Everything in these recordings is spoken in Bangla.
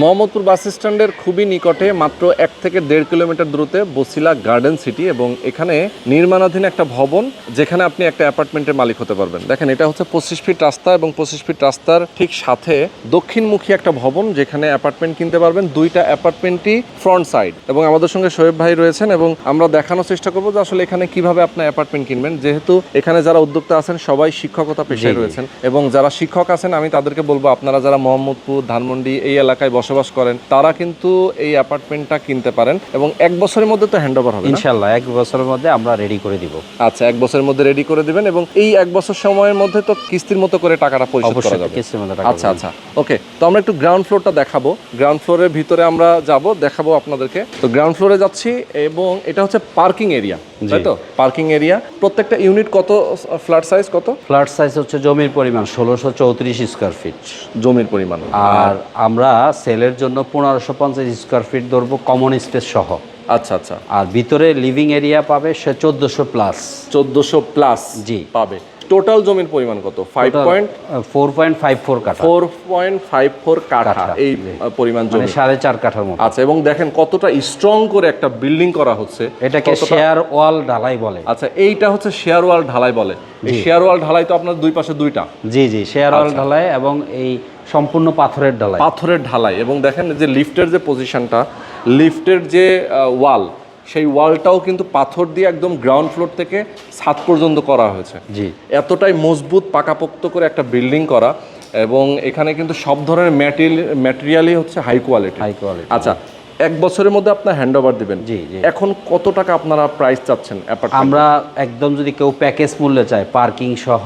মোহাম্মদপুর বাস স্ট্যান্ডের খুবই নিকটে মাত্র এক থেকে দেড় কিলোমিটার দূরত্বে বসিলা গার্ডেন সিটি এবং এখানে নির্মাণাধীন একটা ভবন যেখানে আপনি একটা অ্যাপার্টমেন্টের মালিক হতে পারবেন। দেখেন এটা হচ্ছে পঁচিশ ফিট রাস্তা এবং পঁচিশ ফিট রাস্তার ঠিক সাথে দক্ষিণমুখী একটা ভবন যেখানে অ্যাপার্টমেন্ট কিনতে পারবেন। দুইটা অ্যাপার্টমেন্টই ফ্রন্ট সাইড এবং আমাদের সঙ্গে শোয়েব ভাই রয়েছেন এবং আমরা দেখানোর চেষ্টা করব যে আসলে এখানে কীভাবে আপনার অ্যাপার্টমেন্ট কিনবেন। যেহেতু এখানে যারা উদ্যোক্তা আছেন সবাই শিক্ষকতা পেশায় রয়েছেন এবং যারা শিক্ষক আছেন আমি তাদেরকে বলব আপনারা যারা মোহাম্মদপুর ধানমন্ডি এই এলাকায় বসবাস করেন তারা কিন্তু এই অ্যাপার্টমেন্টটা কিনতে পারেন এবং এক বছরের মধ্যে তো হ্যান্ড ওভার হবে ইনশাল্লাহ এক বছরের মধ্যে আমরা রেডি করে দিব। আচ্ছা এক বছরের মধ্যে রেডি করে দিবেন এবং এই এক বছর সময়ের মধ্যে তো কিস্তির মতো করে টাকাটা পরিশোধ করা যাবে। কিস্তির মধ্যে টাকা আচ্ছা আচ্ছা ওকে তো আমরা একটু গ্রাউন্ড ফ্লোরটা দেখাবো। গ্রাউন্ড ফ্লোরের ভিতরে আমরা যাব দেখাবো আপনাদেরকে। তো গ্রাউন্ড ফ্লোরে যাচ্ছি এবং এটা হচ্ছে পার্কিং এরিয়া তাই তো? পার্কিং এরিয়া প্রত্যেকটা ইউনিট কত ফ্ল্যাট সাইজ কত? ফ্ল্যাট সাইজ হচ্ছে জমির পরিমাণ ষোলোশো চৌত্রিশ স্কোয়ার ফিট জমির পরিমাণ। আর আমরা সেলের জন্য পনেরোশো পঞ্চাশ স্কোয়ার ফিট ধরবো কমন স্পেস সহ। আচ্ছা আচ্ছা। আর ভিতরে লিভিং এরিয়া পাবে সে চোদ্দোশো প্লাস চোদ্দোশো প্লাস জি। পাবে। টোটাল জমির পরিমাণ কত? Five point four point five four কাঠা। ফোর পয়েন্ট ফাইভ ফোর কাঠা এই পরিমাণ মানে জমি। সাড়ে চার কাঠার মতো। আচ্ছা এবং দেখেন কতটা স্ট্রং করে একটা বিল্ডিং করা হচ্ছে এটাকে শেয়ার ওয়াল ঢালাই বলে। আচ্ছা এইটা হচ্ছে শেয়ার ওয়াল ঢালাই বলে। এই শেয়ার ওয়াল ঢালাই তো আপনার দুই পাশে দুইটা। জি জি শেয়ার ওয়াল আচ্ছা। ঢালাই এবং এই সম্পূর্ণ পাথরের ঢালাই। পাথরের ঢালাই এবং দেখেন যে লিফটের যে পজিশনটা লিফটের যে ওয়াল সেই ওয়ালটাও কিন্তু পাথর দিয়ে একদম গ্রাউন্ড ফ্লোর থেকে ছাদ পর্যন্ত করা হয়েছে। জি। এতটাই মজবুত পাকাপোক্ত করে একটা বিল্ডিং করা এবং এখানে কিন্তু সব ধরনের ম্যাটেরিয়াল ম্যাটেরিয়ালই হচ্ছে হাই কোয়ালিটি হাই কোয়ালিটি আচ্ছা এক বছরের মধ্যে আপনার হ্যান্ড ওভার দিবেন। জি, জি। এখন কত টাকা আপনারা প্রাইস চাচ্ছেন আমরা একদম যদি কেউ প্যাকেজ মূল্যে চায় পার্কিং সহ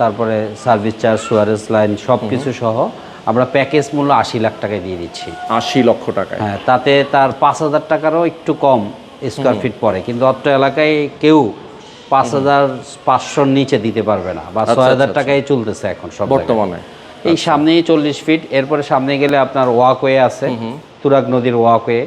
তারপরে সার্ভিস চার্জ সুয়ারেজ লাইন সব কিছু সহ আমরা প্যাকেজ মূল্য আশি লাখ টাকায় দিয়ে দিচ্ছি। আশি লক্ষ টাকা হ্যাঁ তাতে তার পাঁচ হাজার টাকারও একটু কম স্কোয়ার ফিট পরে কিন্তু অত্র এলাকায় কেউ পাঁচ হাজার পাঁচশোর নিচে দিতে পারবে না বা ছয় হাজার টাকায় চলতেছে এখন সব বর্তমানে। এই সামনেই চল্লিশ ফিট এরপরে সামনে গেলে আপনার ওয়াকওয়ে আছে। তুরাগ নদীর ওয়াকওয়ে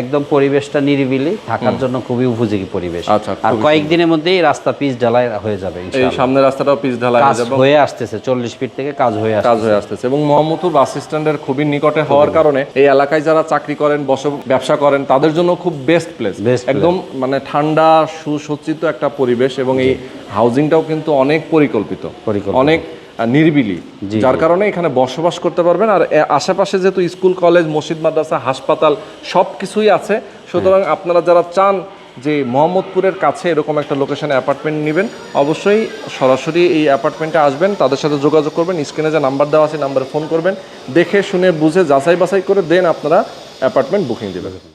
একদম পরিবেশটা নিরিবিলি থাকার জন্য খুবই উপযোগী পরিবেশ। আচ্ছা, আর কয়েকদিনের মধ্যেই রাস্তা পিচ ঢালাই হয়ে যাবে এই। সামনের রাস্তাটাও পিচ ঢালাই হয়ে যাবে হয়ে আসতেছে চল্লিশ ফিট থেকে কাজ হয়ে আসছে কাজ হয়ে আসতেছে এবং মোহাম্মদপুর বাস স্ট্যান্ডের খুবই নিকটে হওয়ার কারণে এই এলাকায় যারা চাকরি করেন বস ব্যবসা করেন তাদের জন্য খুব বেস্ট প্লেস একদম মানে ঠান্ডা সুসজ্জিত একটা পরিবেশ এবং এই হাউজিংটাও কিন্তু অনেক পরিকল্পিত। অনেক নিরিবিলি যার কারণে এখানে বসবাস করতে পারবেন। আর আশেপাশে যেহেতু স্কুল কলেজ মসজিদ মাদ্রাসা হাসপাতাল সব কিছুই আছে সুতরাং আপনারা যারা চান যে মোহাম্মদপুরের কাছে এরকম একটা লোকেশনে অ্যাপার্টমেন্ট নেবেন অবশ্যই সরাসরি এই অ্যাপার্টমেন্টে আসবেন তাদের সাথে যোগাযোগ করবেন স্ক্রিনে যে নাম্বার দেওয়া আছে নাম্বারে ফোন করবেন দেখে শুনে বুঝে যাচাই বাছাই করে দেন আপনারা অ্যাপার্টমেন্ট বুকিং দেবেন।